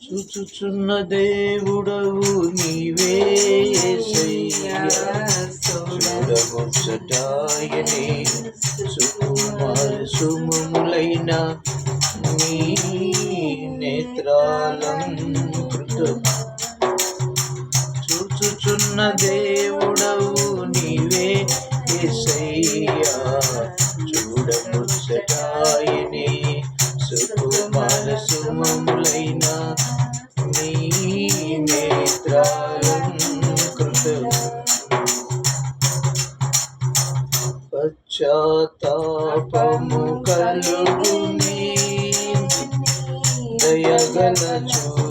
చూచుచున్న దేవుడవు నీవే చూడముచ్చటాయని సుకుమార సుమములైన నీ నేత్రాలంకృతం చూచుచున్న దేవుడవు నీవే ఎసయ్యా చూడముచ్చటాయని సుకుమార సుమములైన నీ నేత్రాలం కృతం పశ్చాత్తాపము కలుగుని దయగల చూ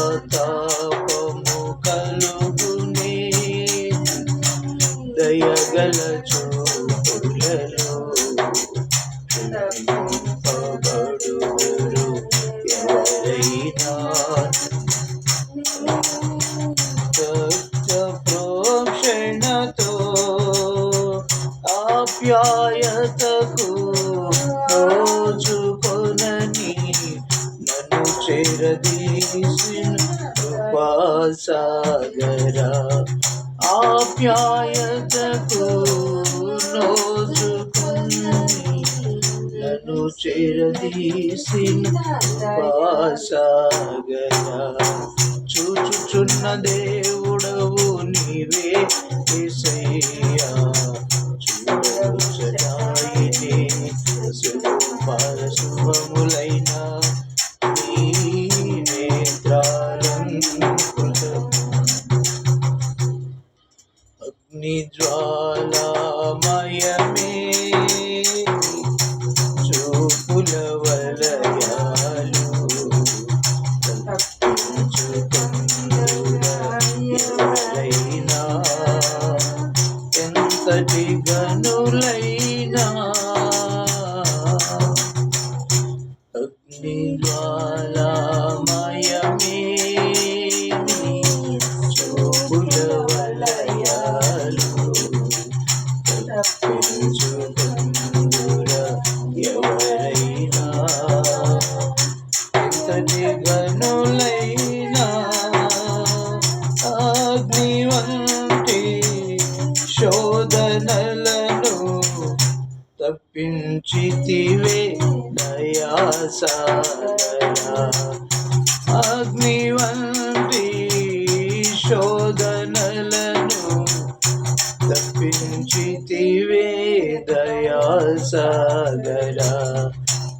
పశ్చాత్తాపము కలుగుని దయగల చూపులలో క్షమింపబడుదురు ఎవరైనా. ప్రోక్షణతో ఆప్యాయతకు రోజు చేరదీసిన కృపాసాగర ఆప్యాయతకు నోచుకొని నన్ను చేరదీసిన కృపాసాగర చూచుచున్న దేవుడవు నీవే జ్వాలామయమే చూపుల వలయాలు ఎంతటి గనులైనా? అగ్ని జ్వాలామయమే చూపుల వలయాలు ఎంతటి గనులైనా అగ్ని వంటి శోధనలను తప్పించితివే దయాసాగరా అగ్ని వంటి శోధనలను తప్పించితివే దయాసాగరా.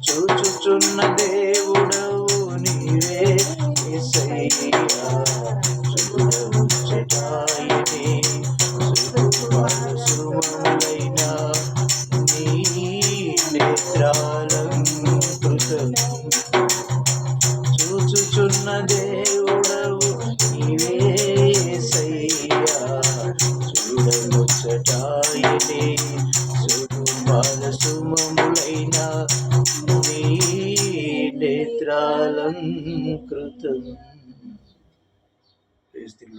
చూచుచున్న దేవుడవు చూచుచున్న దేవుడవు నీవే యేసయ్యా చూడముచ్చటాయని సుకుమార సుమములైన నీ నేత్రాలం కృతం este, lo,